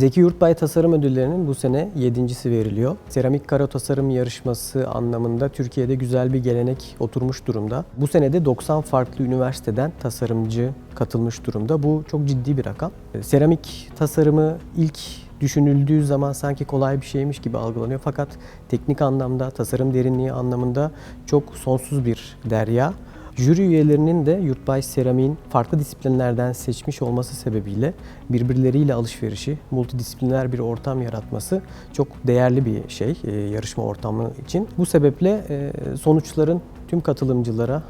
Zeki Yurtbay Tasarım Ödülleri'nin bu sene yedincisi veriliyor. Seramik karo tasarım yarışması anlamında Türkiye'de güzel bir gelenek oturmuş durumda. Bu sene de 90 farklı üniversiteden tasarımcı katılmış durumda. Bu çok ciddi bir rakam. Seramik tasarımı ilk düşünüldüğü zaman sanki kolay bir şeymiş gibi algılanıyor. Fakat teknik anlamda, tasarım derinliği anlamında çok sonsuz bir derya. Jüri üyelerinin de Yurtbay Seramik'in farklı disiplinlerden seçmiş olması sebebiyle birbirleriyle alışverişi, multidisipliner bir ortam yaratması çok değerli bir şey e, yarışma ortamı için. Bu sebeple e, sonuçların tüm katılımcılara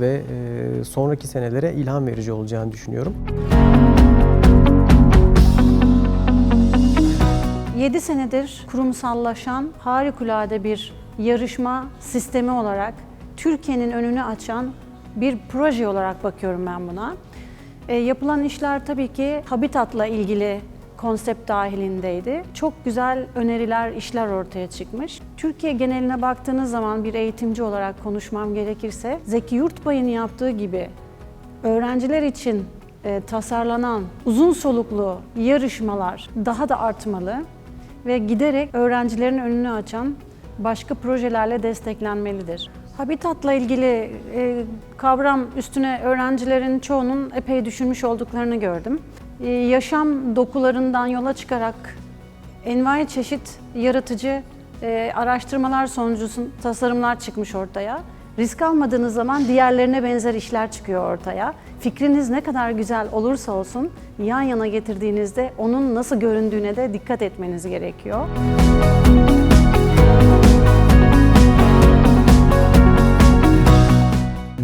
ve e, sonraki senelere ilham verici olacağını düşünüyorum. 7 senedir kurumsallaşan harikulade bir yarışma sistemi olarak Türkiye'nin önünü açan bir proje olarak bakıyorum ben buna. E, yapılan işler tabii ki Habitat'la ilgili konsept dahilindeydi. Çok güzel öneriler, işler ortaya çıkmış. Türkiye geneline baktığınız zaman bir eğitimci olarak konuşmam gerekirse Zeki Yurtbay'ın yaptığı gibi öğrenciler için e, tasarlanan uzun soluklu yarışmalar daha da artmalı ve giderek öğrencilerin önünü açan başka projelerle desteklenmelidir. Habitatla ilgili e, kavram üstüne öğrencilerin çoğunun epey düşünmüş olduklarını gördüm. E, yaşam dokularından yola çıkarak envai çeşit yaratıcı e, araştırmalar sonucu tasarımlar çıkmış ortaya. Risk almadığınız zaman diğerlerine benzer işler çıkıyor ortaya. Fikriniz ne kadar güzel olursa olsun yan yana getirdiğinizde onun nasıl göründüğüne de dikkat etmeniz gerekiyor.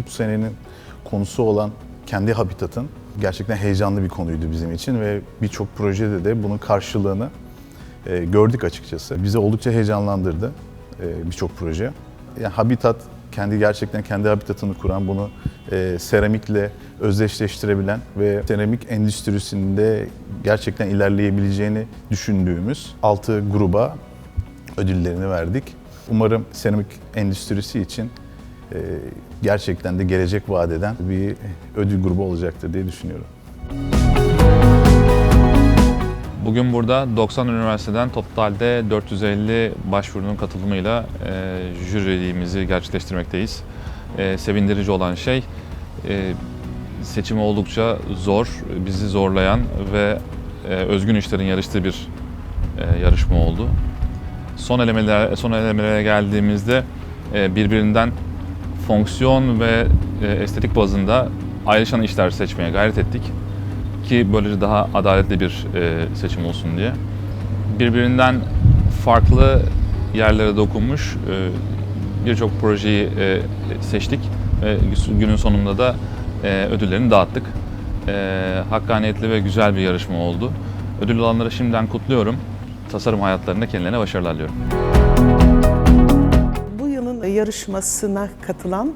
Bu senenin konusu olan kendi habitatın gerçekten heyecanlı bir konuydu bizim için ve birçok projede de bunun karşılığını e, gördük açıkçası. Bizi oldukça heyecanlandırdı e, birçok proje. Yani habitat kendi gerçekten kendi habitatını kuran, bunu e, seramikle özdeşleştirebilen ve seramik endüstrisinde gerçekten ilerleyebileceğini düşündüğümüz 6 gruba ödüllerini verdik. Umarım seramik endüstrisi için gerçekten de gelecek vadeden bir ödül grubu olacaktır diye düşünüyorum. Bugün burada 90 üniversiteden totalde 450 başvurunun katılımıyla e, jüriliğimizi gerçekleştirmekteyiz. E, sevindirici olan şey e, seçimi oldukça zor, bizi zorlayan ve e, özgün işlerin yarıştığı bir e, yarışma oldu. Son elemelere, son elemelere geldiğimizde e, birbirinden fonksiyon ve e, estetik bazında ayrışan işler seçmeye gayret ettik ki böylece daha adaletli bir e, seçim olsun diye. Birbirinden farklı yerlere dokunmuş e, birçok projeyi seçtik ve günün sonunda da ödüllerini dağıttık. Hakkaniyetli ve güzel bir yarışma oldu. Ödül alanları şimdiden kutluyorum. Tasarım hayatlarında kendilerine başarılar diliyorum. Yarışmasına katılan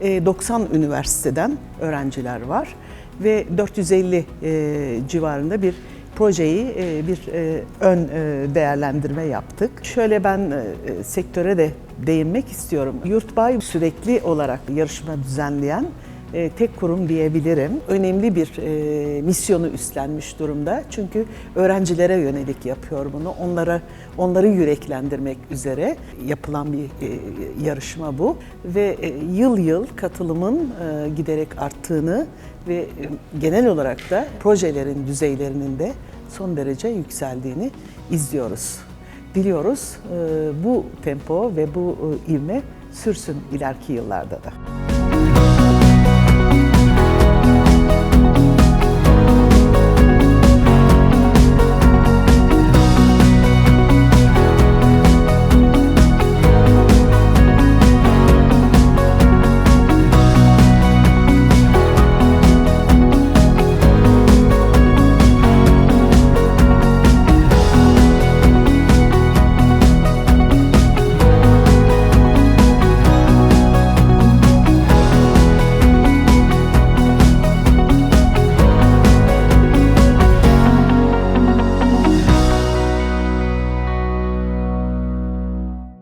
e, 90 üniversiteden öğrenciler var ve 450 e, civarında bir projeyi e, bir e, ön değerlendirme yaptık. Şöyle ben sektöre de değinmek istiyorum. Yurtbay sürekli olarak yarışma düzenleyen e, tek kurum diyebilirim. Önemli bir e, misyonu üstlenmiş durumda. Çünkü öğrencilere yönelik yapıyor bunu. Onlara onları yüreklendirmek üzere yapılan bir e, yarışma bu ve e, yıl yıl katılımın e, giderek arttığını ve e, genel olarak da projelerin düzeylerinin de son derece yükseldiğini izliyoruz. Diliyoruz e, bu tempo ve bu e, ivme sürsün ileriki yıllarda da.